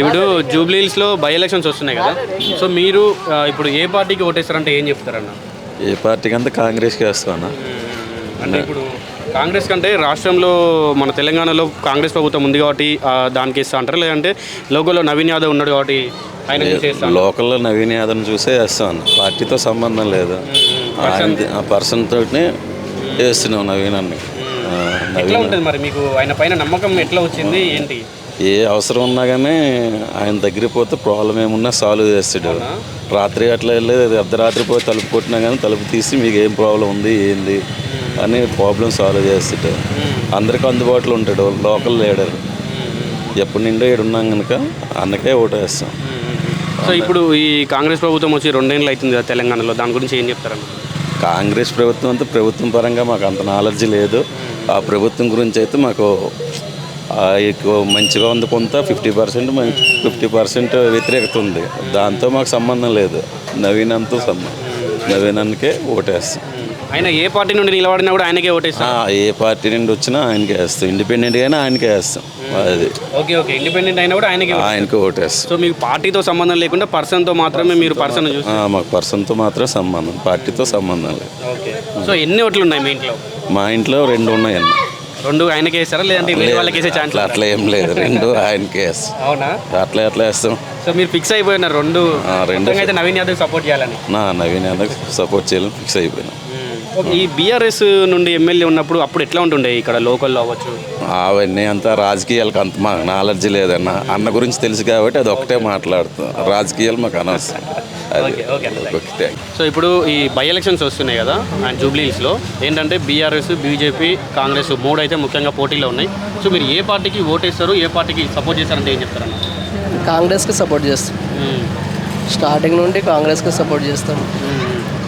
ఇప్పుడు జూబ్లీహిల్స్లో by elections వస్తున్నాయి కదా. సో మీరు ఇప్పుడు ఏ పార్టీకి ఓటేస్తారంటే ఏం చెప్తారన్న? ఏ పార్టీకి అంతా కాంగ్రెస్కి వేస్తాను అంటే ఇప్పుడు కాంగ్రెస్ కంటే రాష్ట్రంలో మన తెలంగాణలో కాంగ్రెస్ ప్రభుత్వం ఉంది కాబట్టి దానికి ఇస్తా అంటారు? లేదంటే లోకల్లో నవీన్ యాదవ్ ఉన్నాడు కాబట్టి ఆయన లోకల్లో నవీన్ యాదవ్ చూసే వేస్తాను పార్టీతో సంబంధం లేదు. ఆ పర్సన్ తోటి వేస్తున్నాం నవీన్ అన్ని. ఎట్లా ఉంటుంది మరి మీకు? ఆయన పైన నమ్మకం ఎట్లా వచ్చింది? ఏంటి? ఏ అవసరం ఉన్నా కానీ ఆయన దగ్గరికి పోతే ప్రాబ్లం ఏమున్నా సాల్వ్ చేస్తాడు. రాత్రి అట్లా వెళ్ళేది అర్ధరాత్రి పోయి తలుపు కొట్టినా కానీ తలుపు తీసి మీకు ఏం ప్రాబ్లం ఉంది ఏంది అని ప్రాబ్లం సాల్వ్ చేస్తాడు. అందరికీ అందుబాటులో ఉంటాడు లోకల్ లీడర్. ఎప్పటి నుండో ఇక్కడ ఉన్నాం కనుక అన్నకే ఓటు వేస్తాం. సో ఇప్పుడు ఈ కాంగ్రెస్ ప్రభుత్వం వచ్చి రెండేళ్ళు అవుతుంది కదా తెలంగాణలో దాని గురించి ఏం చెప్తారన్న కాంగ్రెస్ ప్రభుత్వం అంతా ప్రభుత్వం పరంగా మాకు అంత నాలెడ్జ్ లేదు. ఆ ప్రభుత్వం గురించి అయితే మాకు మంచిగా ఉంది కొంత ఫిఫ్టీ పర్సెంట్ ఫిఫ్టీ పర్సెంట్ వ్యతిరేకత ఉంది దాంతో మాకు సంబంధం లేదు. నవీనంతో సంబంధం. నవీనానికే ఓటేస్తాం. ఆయన ఏ పార్టీ నుండి నిలబడినా కూడా ఆయనకే ఓటేస్తాం. ఏ పార్టీ నుండి వచ్చినా ఆయనకే వేస్తాం. ఇండిపెండెంట్గా అయినా ఆయనకే వేస్తాం. అది. Okay okay. ఇండిపెండెంట్ అయినా కూడా ఆయనకే. ఆయనకే ఓటేస్తాం. సో మీకు పార్టీతో సంబంధం లేకుండా పర్సన్తో మాత్రమే మీరు పర్సన్ మాకు పర్సన్తో మాత్రం సంబంధం. పార్టీతో సంబంధం లేదు. ఓకే. సో ఎన్ని ఓట్లు ఉన్నాయి మీ ఇంట్లో? మా ఇంట్లో రెండు ఉన్నాయండి రెండు ఆయనకే వేస్తారా లేదంటే వేరే వాళ్ళకి వేసే ఛాన్స్ అట్లా అట్లా ఏం లేదు రెండు ఆయనకే వేస్తాం. అవునా? అట్లా ఎట్లా వేస్తాం. సో మీరు ఫిక్స్ అయిపోయినారు రెండు ఆ, రెండు మొత్తంగా అయితే నవీన్ యాదవ్ సపోర్ట్ చేయాలని. నా నవీన్ యాదవ్ సపోర్ట్ చేయాలని ఫిక్స్ అయిపోయినా. ఈ బీఆర్ఎస్ నుండి ఎమ్మెల్యే ఉన్నప్పుడు అప్పుడు ఎట్లా ఉంటుండే ఇక్కడ లోకల్లో అవ్వచ్చు? అవన్నీ అంతా రాజకీయాలకు అంత మాకు నాలెడ్జ్ లేదన్న అన్న గురించి తెలుసు కాబట్టి అది ఒకటే మాట్లాడుతాం. రాజకీయాలు మాకు అనవసరం. ఓకే, ఓకే సో ఇప్పుడు ఈ బై ఎలక్షన్స్ వస్తున్నాయి కదా అండ్ జూబ్లీహిల్స్లో ఏంటంటే బీఆర్ఎస్ బీజేపీ కాంగ్రెస్ మూడు అయితే ముఖ్యంగా పోటీలో ఉన్నాయి. సో మీరు ఏ పార్టీకి ఓటేస్తారు ఏ పార్టీకి సపోర్ట్ చేస్తారంటే ఏం చెప్తారన్న కాంగ్రెస్కి సపోర్ట్ చేస్తాం. స్టార్టింగ్ నుండి కాంగ్రెస్కి సపోర్ట్ చేస్తాం.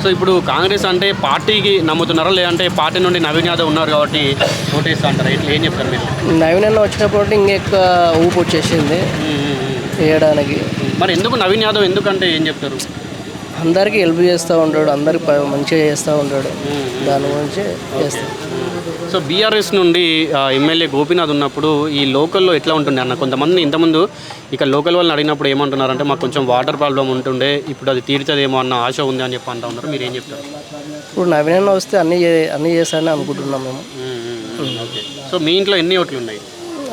సో ఇప్పుడు కాంగ్రెస్ అంటే పార్టీకి నమ్ముతున్నారా లేదంటే పార్టీ నుండి నవీన్ యాదవ్ ఉన్నారు కాబట్టి ఓటేస్తా అంటారా? ఇట్లా ఏం చెప్తారు మీరు? నవీన్ అన్న వచ్చినప్పుడు ఇంకెక్కువ ఊపు వచ్చేసింది. వేయడానికి. మరి ఎందుకు నవీన్ యాదవ్ ఎందుకంటే ఏం చెప్తారు? అందరికీ హెల్ప్ చేస్తూ ఉంటాడు అందరికి మంచిగా చేస్తూ ఉంటాడు. దాని గురించి చేస్తాం. సో బీఆర్ఎస్ నుండి ఎమ్మెల్యే గోపీనాథ్ ఉన్నప్పుడు ఈ లోకల్లో ఎట్లా ఉంటుండే అన్న? కొంతమంది ఇంతకుముందు ఇక లోకల్ వాళ్ళని అడిగినప్పుడు ఏమంటున్నారంటే మాకు కొంచెం వాటర్ ప్రాబ్లం ఉంటుండే ఇప్పుడు అది తీరుతుందేమో అన్న ఆశ ఉంది అని చెప్పి అంటా ఉన్నారు. మీరు ఏం చెప్తారు? ఇప్పుడు నవీన్ అన్న వస్తే అన్నీ అన్నీ చేస్తానని అనుకుంటున్నాం మేము. ఓకే. సో మీ ఇంట్లో ఎన్ని ఓట్లు ఉన్నాయి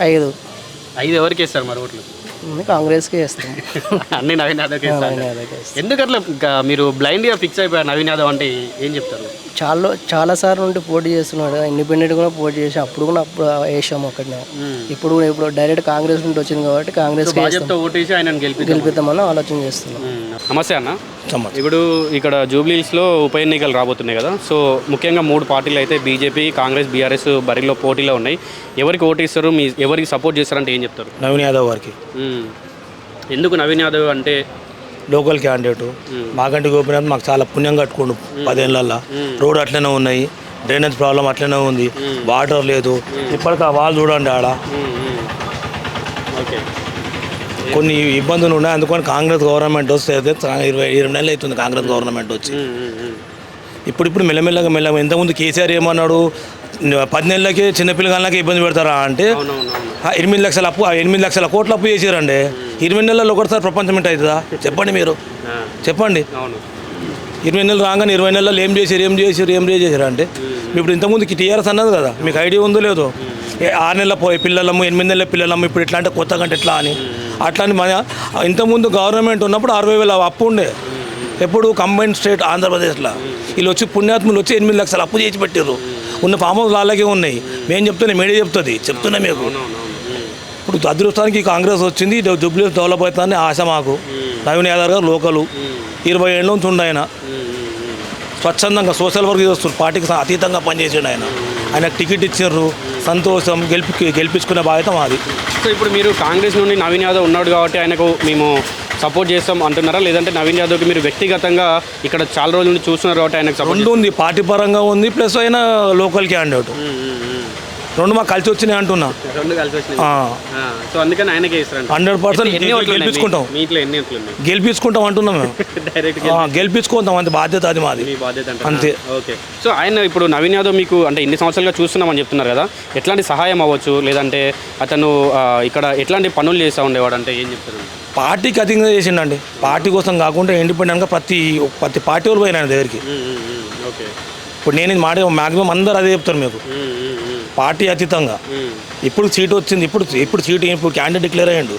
ఐదు. ఐదు ఎవరికి వేస్తారు మరి ఓట్లు? కాంగ్రెస్కే వేస్తాం అన్ని నవీన్ యాదవ్కి వేస్తారు నవీన్ యాదవ్కే వేస్తాం. ఎందుకు అట్లా ఇంకా మీరు బ్లైండ్గా ఫిక్స్ అయిపోయారు నవీన్ యాదవ్ అంటే ఏం చెప్తారు? చాలా చాలా సార్లు నుండి పోటీ చేస్తున్నాడు. ఇండిపెండెంట్ కూడా పోటీ చేసి అప్పుడు కూడా అప్పుడు వేసాం అక్కడనే ఇప్పుడు కూడా ఇప్పుడు డైరెక్ట్ కాంగ్రెస్ నుండి వచ్చింది కాబట్టి కాంగ్రెస్కి భాజప్తో ఓటేసి ఆయనను గెలిపి గెలిపిద్దామని ఆలోచన చేస్తున్నాం. నమస్తే అన్న. ఇప్పుడు ఇక్కడ జూబ్లీహిల్స్లో ఉప ఎన్నికలు రాబోతున్నాయి కదా సో ముఖ్యంగా మూడు పార్టీలు అయితే బీజేపీ కాంగ్రెస్ బీఆర్ఎస్ బరిలో పోటీలో ఉన్నాయి. ఎవరికి ఓటేస్తారు మీ ఎవరికి సపోర్ట్ చేస్తారంటే ఏం చెప్తారు? నవీన్ యాదవ్ గారికి. ఎందుకు నవీన్ యాదవ్ అంటే? Local candidate. మాకంటి గోపినాథ్ మాకు చాలా పుణ్యం కట్టుకోండు పదేళ్ళల్లో రోడ్ అట్లనే ఉన్నాయి డ్రైనేజ్ ప్రాబ్లం అట్లనే ఉంది వాటర్ లేదు. ఇప్పటికి ఆ వాళ్ళు చూడండి ఆడ. ఓకే. కొన్ని ఇబ్బందులు ఉన్నాయి. అందుకని కాంగ్రెస్ గవర్నమెంట్ వస్తే ఇరవై ఇరవై నెలలు అవుతుంది కాంగ్రెస్ గవర్నమెంట్ వచ్చి. ఇప్పుడు ఇప్పుడు మెల్లమెల్లగా మెల్లగా ఇంతకుముందు కేసీఆర్ ఏమన్నాడు? పది నెలలకి చిన్నపిల్లగాళ్ళకి ఇబ్బంది పెడతారా అంటే ఎనిమిది లక్షల అప్పు ఎనిమిది లక్షల కోట్ల అప్పు చేసారండి. ఇరవై నెలల్లో ఒకటిసారి ప్రపంచం ఏంటి అవుతుందా? చెప్పండి మీరు. చెప్పండి. ఇరవై నెలలు రాగానే ఇరవై నెలలు ఏం చేశారు ఏం చేశారు ఏం చేశారు అంటే ఇప్పుడు ఇంతకుముందు టీఆర్ఎస్ అన్నది కదా మీకు ఐడియా ఉందో లేదో? ఆరు నెలల పోయి పిల్లలము ఎనిమిది నెలల పిల్లలము ఇప్పుడు ఎట్లా అంటే కొత్త కంటే ఎట్లా అని. అట్లా అని మన ఇంతకుముందు గవర్నమెంట్ ఉన్నప్పుడు అరవై వేల అప్పు ఉండే. ఎప్పుడు కంబైన్ స్టేట్ ఆంధ్రప్రదేశ్లో. వీళ్ళు వచ్చి పుణ్యాత్ములు వచ్చి ఎనిమిది లక్షలు అప్పు చేసి పెట్టారు ఉన్న ఫామ్ అలాగే ఉన్నాయి. మేము చెప్తున్నాం మీడియా చెప్తుంది చెప్తున్నా మీకు ఇప్పుడు అదృష్టానికి కాంగ్రెస్ వచ్చింది జుబ్లీ డెవలప్ అవుతుందని ఆశ మాకు. నవీన్ యాదవ్ గారు లోకలు. ఇరవై ఏళ్ళ నుంచి ఉండి ఆయన. స్వచ్ఛందంగా సోషల్ వర్క్ చేస్తున్నారు. పార్టీకి అతీతంగా పనిచేసాడు ఆయన. ఆయనకు టికెట్ ఇచ్చారు సంతోషం గెలిపి గెలిపించుకునే బాధ్యత మాది. సో ఇప్పుడు మీరు కాంగ్రెస్ నుండి నవీన్ యాదవ్ ఉన్నాడు కాబట్టి ఆయనకు మేము సపోర్ట్ చేస్తాం అంటున్నారా? లేదంటే నవీన్ యాదవ్కి మీరు వ్యక్తిగతంగా ఇక్కడ చాలా రోజుల నుండి చూస్తున్నారు కాబట్టి ఆయనకు సపోర్ట్ ఉంది పార్టీ పరంగా ఉంది ప్లస్ ఆయన లోకల్ క్యాండిడేట్. రెండు మాకు కలిసి వచ్చినాయి అంటున్నా. రెండు కలిసి వచ్చినాయి. సో అందుకని ఆయనకే హండ్రెడ్ పర్సెంట్? గెలిపించుకుంటాం. మీ ఇంట్లో ఎన్ని ఓట్లు ఉన్నాయి? గెలిపించుకుంటాం అంటున్నాం మేము. డైరెక్ట్ గెలిపించుకుంటాం అంత బాధ్యత అది మాది. బాధ్యత అంతే. ఓకే. సో ఆయన ఇప్పుడు నవీన్ యాదవ్ మీకు అంటే ఇన్ని సంవత్సరాలుగా చూస్తున్నామని చెప్తున్నారు కదా ఎట్లాంటి సహాయం అవ్వచ్చు? లేదంటే అతను ఇక్కడ ఎట్లాంటి పనులు చేస్తూ ఉండేవాడు అంటే ఏం చెప్తారు? పార్టీకి అధికంగా చేసిండండి. పార్టీ కోసం కాకుండా ఇండిపెండెంట్గా ప్రతి ప్రతి పార్టీ వాళ్ళు పోయినాడు దగ్గరికి. ఓకే. ఇప్పుడు నేను మాట మ్యాక్సిమం అందరూ అదే చెప్తారు మీకు. పార్టీ అతీతంగా. ఇప్పుడు సీట్ వచ్చింది. ఇప్పుడు ఇప్పుడు సీట్ ఇప్పుడు క్యాండిడేట్ డిక్లేర్ అయ్యిండు.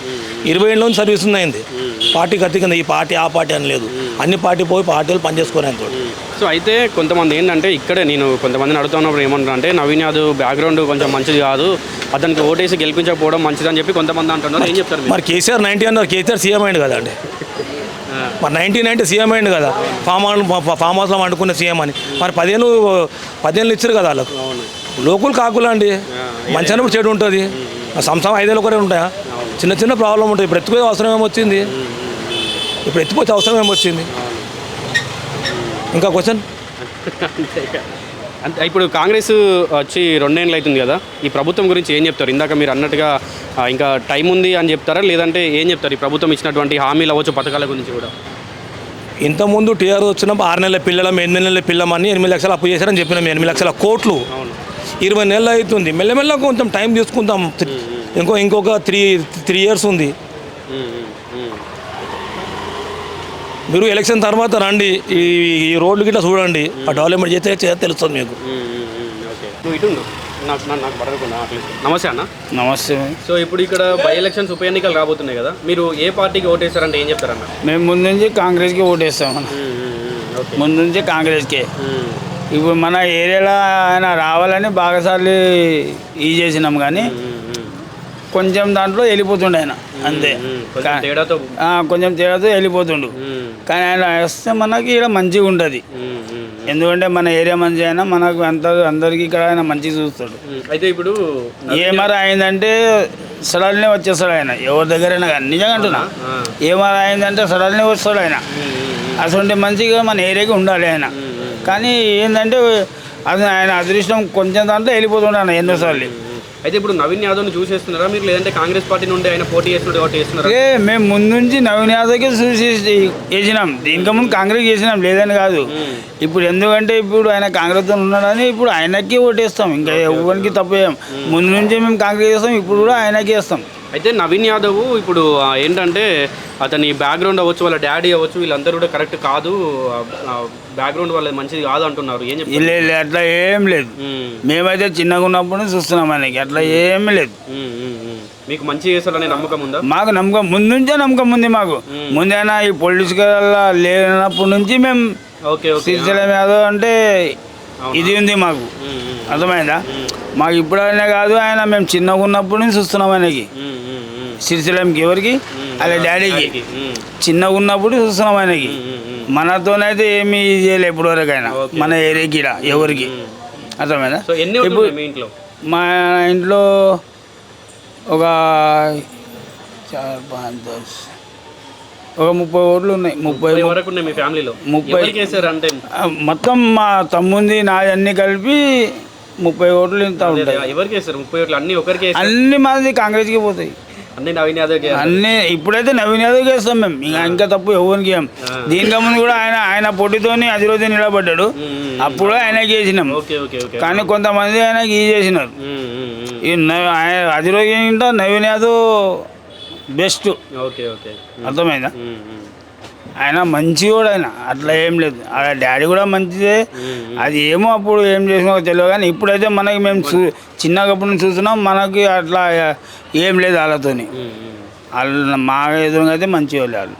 ఇరవై ఏళ్ళలో సర్వీస్ అయింది పార్టీకి అతీతంగా ఈ పార్టీ ఆ పార్టీ అని లేదు. అన్ని పార్టీ పోయి పార్టీలు పనిచేసుకోరు ఆయన సో అయితే కొంతమంది ఏంటంటే ఇక్కడే నేను కొంతమందిని అడుగుతున్నప్పుడు ఏమంటారంటే నవీన్ యాదవ్ బ్యాక్గ్రౌండ్ కొంచెం మంచిది కాదు. అతనికి ఓటేసి గెలిపించకపోవడం మంచిదని చెప్పి కొంతమంది అంటున్నారు. ఏం చెప్తారు మీరు? కేసీఆర్ నైన్టీ అన్నారు. కేసీఆర్ సీఎం అయింది కదా అండి మరి నైన్టీన్ నైన్టీ సీఎం అయింది కదా. ఫామ్ హౌస్ ఫామ్ హౌస్లో వండుకున్న సీఎం అని. మరి పదిహేను పదిహేను ఇచ్చారు కదా వాళ్ళకు. లోకులు కాకులు అండి. మంచి అన్నప్పుడు చెడు ఉంటుంది. సంవత్సరం ఐదేళ్ళు ఒకటే ఉంటాయా? చిన్న చిన్న ప్రాబ్లం ఉంటుంది ఇప్పుడు ఎత్తుపోయే అవసరం ఏమొచ్చింది? ఇప్పుడు ఎత్తిపోతే అవసరం ఏమొచ్చింది? ఇంకా క్వశ్చన్? అంతే ఇప్పుడు కాంగ్రెస్ వచ్చి రెండేళ్ళు అవుతుంది కదా. ఈ ప్రభుత్వం గురించి ఏం చెప్తారు? ఇందాక మీరు అన్నట్టుగా ఇంకా టైం ఉంది అని చెప్తారా? లేదంటే ఏం చెప్తారు? ఈ ప్రభుత్వం ఇచ్చినటువంటి హామీలు అవ్వచ్చు పథకాల గురించి కూడా. ఇంతకుముందు టీఆర్ వచ్చినప్పుడు ఆరు నెలల పిల్లలం ఎనిమిది నెలల పిల్లమని ఎనిమిది లక్షలు అప్పు చేశారని చెప్పినాం ఎనిమిది లక్షల కోట్లు. ఇరవై నెలలు అవుతుంది. మెల్లమెల్ల కొంచెం టైం తీసుకుందాం. ఇంకో ఇంకొక త్రీ త్రీ ఇయర్స్ ఉంది. మీరు ఎలక్షన్ తర్వాత రండి. ఈ ఈ రోడ్లు గిట్లా చూడండి. ఆ డెవలప్మెంట్ చేస్తే తెలుస్తుంది మీకు. నమస్తే అన్న. నమస్తే. సో ఇప్పుడు ఇక్కడ బై ఎలక్షన్స్ ఉప ఎన్నికలు రాబోతున్నాయి కదా. మీరు ఏ పార్టీకి ఓటేస్తారంటే ఏం చెప్తారన్న? మేము ముందు నుంచి కాంగ్రెస్కి ఓటేస్తాం ముందు నుంచి కాంగ్రెస్కే. ఇప్పుడు మన ఏరియాలో ఆయన రావాలని బాగాసార్లు ఈ చేసినాం కానీ కొంచెం దాంట్లో వెళ్ళిపోతుండే ఆయన అంతే. కొంచెం తేడాతో ఆ, కొంచెం తేడాతో వెళ్ళిపోతుండు. కానీ ఆయన వస్తే మనకి ఇక్కడ మంచిగా ఉంటుంది. ఎందుకంటే మన ఏరియా మంచి అయినా మనకు అంత అందరికీ ఇక్కడ ఆయన మంచిగా చూస్తాడు. అయితే ఇప్పుడు ఏమరా అయిందంటే సడన్లీ వచ్చేస్తాడు ఆయన ఎవరి దగ్గరైనా కానీ. నిజంగా అంటున్నా. ఏమరా అయిందంటే సడన్లీ వస్తాడు ఆయన. అటువంటి మంచిగా మన ఏరియాకి ఉండాలి ఆయన. కానీ ఏంటంటే అది ఆయన అదృష్టం కొంచెం దాంట్లో వెళ్ళిపోతుండే ఆయన ఎన్నోసార్లు అయితే ఇప్పుడు నవీన్ యాదవ్ని చూసేస్తున్నారా? మీరు లేదంటే కాంగ్రెస్ పార్టీ నుండి ఆయన పోటీ చేస్తున్నాడు కాబట్టి చేస్తున్నారా? ఏ మేము ముందు నుంచి నవీన్ యాదవ్కి చూసి చేసినాం. దీనికి ముందు కాంగ్రెస్ చేసినాం లేదని కాదు. ఇప్పుడు ఎందుకంటే ఇప్పుడు ఆయన కాంగ్రెస్తో ఉన్నాడని ఇప్పుడు ఆయనకి ఓటేస్తాం. ఇంకా ఎవరికి తప్పు చేయం. ముందు నుంచి మేము కాంగ్రెస్ చేస్తాం ఇప్పుడు కూడా ఆయనకి వేస్తాం అయితే నవీన్ యాదవ్ ఇప్పుడు ఏంటంటే అతని బ్యాక్గ్రౌండ్ అవ్వచ్చు వాళ్ళ డాడీ అవ్వచ్చు వీళ్ళందరూ కూడా కరెక్ట్ కాదు. బ్యాక్గ్రౌండ్ వాళ్ళది మంచిది కాదు అంటున్నారు. ఏం అట్లా ఏం లేదు. మేమైతే చిన్నగా ఉన్నప్పుడు చూస్తున్నాం ఆయనకి అట్లా ఏమీ లేదు. మీకు మంచి చేస్తాడనే నమ్మకం ఉందా? మాకు నమ్మకం ముందు నుంచే నమ్మకం ఉంది మాకు. ముందైనా ఈ పొలిటికల్ లేనప్పటి నుంచి మేము ఓకే శ్రీశైలం యాదవ్ అంటే ఇది ఉంది మాకు. అర్థమైందా? మాకు ఇప్పుడైనా కాదు ఆయన మేము చిన్నగా ఉన్నప్పటి నుంచి చూస్తున్నాం ఆయనకి. శ్రీశైలంకి ఎవరికి? వాళ్ళ డాడీకి. చిన్నగా ఉన్నప్పుడు చూస్తున్నాం ఆయనకి. మనతోనైతే ఏమీ చేయలే ఇప్పుడు వరకు ఆయన మన ఏరియాకి ఎవరికి. ఉన్నాయి మీ ఇంట్లో? మా ఇంట్లో ఒక ఒక ముప్పై ఓట్లు ఉన్నాయి. ముప్పై వరకు ఉన్నాయి మీ ఫ్యామిలీలో? ముప్పై- అంటే? మొత్తం మా తమ్ముంది నా అన్ని కలిపి ముప్పై ఓట్లు ఇంత ఉంటాయి. ఎవరికి వేస్తారు ముప్పై ఓట్లు అన్ని ఒకరికి అన్ని మాది కాంగ్రెస్కి పోతాయి. అన్ని నవీన్ యాదవ్కి అన్ని ఇప్పుడైతే నవీన్ యాదవ్కి వేస్తాం మేము. ఇంకా ఇంకా తప్పు ఎవరికి దీనికి ముందు కూడా ఆయన ఆయన పోటీతోని అది రోజు నిలబడ్డాడు అప్పుడు ఓకే ఓకే కానీ కొంతమంది ఆయనకి ఈ చేసినారు ఆయన అది రోజు ఏంటో Naveen Yadav best. Okay okay. అర్థమైందా. ఆయన మంచి కూడా ఆయన. అట్లా ఏం లేదు. వాళ్ళ డాడీ కూడా మంచిదే. అది ఏమో అప్పుడు ఏం చేసినా తెలియదు కానీ ఇప్పుడైతే మనకి మేము చూ చిన్నప్పుడు నుంచి చూస్తున్నాం మనకి అట్లా ఏం లేదు వాళ్ళతోని. ఉమ్. వాళ్ళు మా ఎదురుగా అయితే మంచి వాళ్ళు.